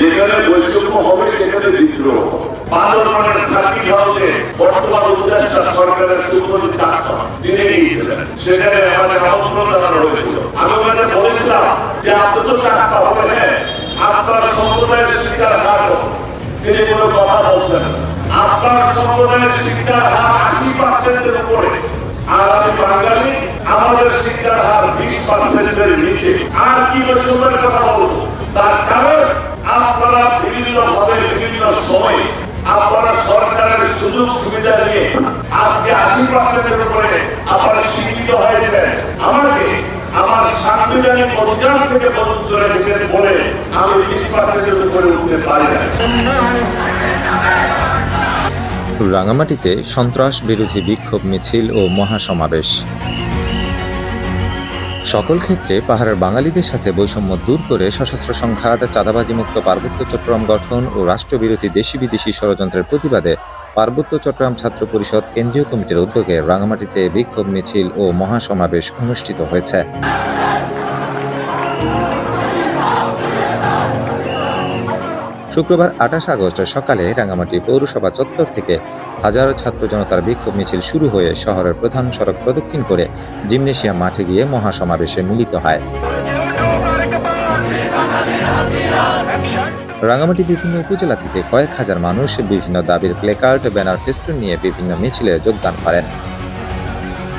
যেখানে বৈষম্য হবে, সেখানে বিদ্রোহ। সার্কিট হাউসে বর্তমান সরকারের সুন্দরী তিনি সেখানে আমাদের বলেছিলাম যে তো হ্যাঁ আপনার সম্প্রদায়ের হার তিনি কথা বলছেন আপনার সম্প্রদায়ের শিক্ষার হার আশি পার্সেন্টের উপরে। আর আমি বাঙালি, আমাদের শিক্ষার হার বিশ পার্সেন্টের নিচে। আর কি বৈষম্যের কথা বলব? তার কারণ আপনারা বিভিন্ন ভাবে বিভিন্ন সময় আপনারা সরকারের সুযোগ সুবিধা নিয়ে আজকে আশি পার্সেন্টের উপরে আপনারা শিক্ষিত হয়েছেন। আমাকে আমার সাংবিধানিক অধিকার থেকে বঞ্চিত রেখেছেন বলে আমি বিশ পার্সেন্টের উপরে উঠতে পারি না রাঙামাটিতে সন্ত্রাস বিরোধী বিক্ষোভ মিছিল ও মহাসমাবেশ। সকল ক্ষেত্রে পাহাড়ের বাঙালিদের সাথে বৈষম্য দূর করে সশস্ত্র সংঘাত, চাঁদাবাজি মুক্ত পার্বত্য চট্টগ্রাম গঠন ও রাষ্ট্রবিরোধী দেশি বিদেশি ষড়যন্ত্রের প্রতিবাদে পার্বত্য চট্টগ্রাম ছাত্র পরিষদ কেন্দ্রীয় কমিটির উদ্যোগে রাঙামাটিতে বিক্ষোভ মিছিল ও মহাসমাবেশ অনুষ্ঠিত হয়েছে। শুক্রবার আঠাশ আগস্ট সকালে রাঙামাটি পৌরসভা চত্বর থেকে হাজারো ছাত্র জনতার বিক্ষোভ মিছিল শুরু হয়ে শহরের প্রধান সড়ক প্রদক্ষিণ করে জিমনেশিয়া মাঠে গিয়ে মহাসমাবেশে মিলিত হয়। রাঙামাটি বিভিন্ন উপজেলা থেকে কয়েক হাজার মানুষ বিভিন্ন দাবির প্লেকার্ড, ব্যানার, ফেস্টুন নিয়ে বিভিন্ন মিছিলে যোগদান করেন।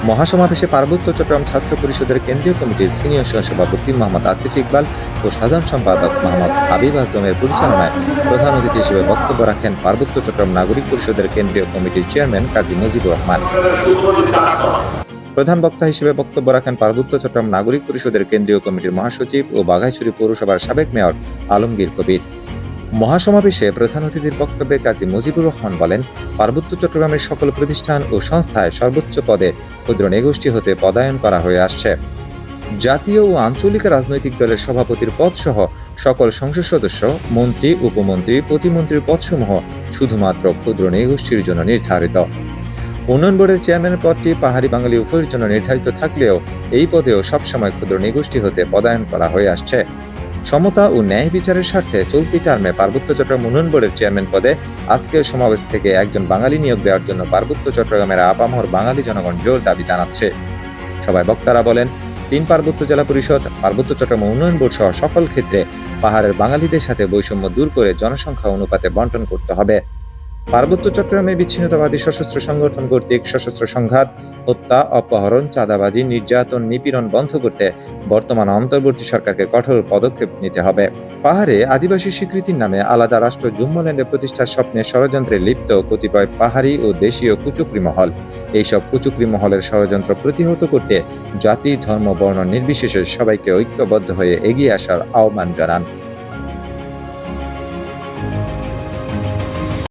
মহাসমাবেশে পার্বত্য চট্টগ্রাম ছাত্র পরিষদের কেন্দ্রীয় কমিটির সিনিয়র সহসভাপতি মোহাম্মদ আসিফ ইকবাল ও সাধারণ সম্পাদক মোহাম্মদ হাবিব আজমের পরিচালনায় প্রধান অতিথি হিসেবে বক্তব্য রাখেন পার্বত্য চট্টগ্রাম নাগরিক পরিষদের কেন্দ্রীয় কমিটির চেয়ারম্যান কাজী মুজিবুর রহমান। প্রধান বক্তা হিসেবে বক্তব্য রাখেন পার্বত্য চট্টগ্রাম নাগরিক পরিষদের কেন্দ্রীয় কমিটির মহাসচিব ও বাঘাইছড়ি পৌরসভার সাবেক মেয়র আলমগীর কবির। মহাসমাবেশে প্রধান অতিথির বক্তব্যে কাজী মুজিবুর রহমান বলেন, পার্বত্য চট্টগ্রামের সকল প্রতিষ্ঠান ও সংস্থায় সর্বোচ্চ পদে ক্ষুদ্র নেগোষ্ঠী হতে পদায়ন করা হয়ে আসছে। জাতীয় ও আঞ্চলিক রাজনৈতিক দলের সভাপতির পদ সহ সকল সংসদ সদস্য, মন্ত্রী, উপমন্ত্রী, প্রতিমন্ত্রীর পদসমূহ শুধুমাত্র ক্ষুদ্র নেগোষ্ঠীর জন্য নির্ধারিত। উন্নয়ন বোর্ডের চেয়ারম্যান পদটি পাহাড়ি বাঙালি উভয়ের জন্য নির্ধারিত থাকলেও এই পদেও সবসময় ক্ষুদ্র নিগোষ্ঠী হতে পদায়ন করা হয়ে আসছে। সমতা ও ন্যায় বিচারের স্বার্থে চলতি টার্মে পার্বত্য চট্টগ্রাম উন্নয়ন বোর্ডের চেয়ারম্যান পদে আজকের সমাবেশ থেকে একজন বাঙালি নিয়োগ দেওয়ার জন্য পার্বত্য চট্টগ্রামের আপামর বাঙালি জনগণ জোর দাবি জানাচ্ছে। সবাই বক্তারা বলেন, তিন পার্বত্য জেলা পরিষদ, পার্বত্য চট্টগ্রাম উন্নয়ন বোর্ড সহ সকল ক্ষেত্রে পাহাড়ের বাঙালিদের সাথে বৈষম্য দূর করে জনসংখ্যা অনুপাতে বন্টন করতে হবে। পার্বত্য চট্টগ্রামে বিচ্ছিন্নতাবাদী সশস্ত্র সংগঠন কর্তৃক সশস্ত্র সংঘাত, হত্যা, অপহরণ, চাঁদাবাজি, নির্যাতন, নিপীড়ন বন্ধ করতে বর্তমান অন্তর্বর্তী সরকারকে কঠোর পদক্ষেপ নিতে হবে। পাহাড়ে আদিবাসী স্বীকৃতির নামে আলাদা রাষ্ট্র জুম্মল্যান্ডে প্রতিষ্ঠার স্বপ্নে ষড়যন্ত্রে লিপ্ত কতিপয় পাহাড়ি ও দেশীয় কুচুকরি মহল। এইসব কুচুকরি মহলের ষড়যন্ত্র প্রতিহত করতে জাতি, ধর্ম, বর্ণ নির্বিশেষে সবাইকে ঐক্যবদ্ধ হয়ে এগিয়ে আসার আহ্বান জানান।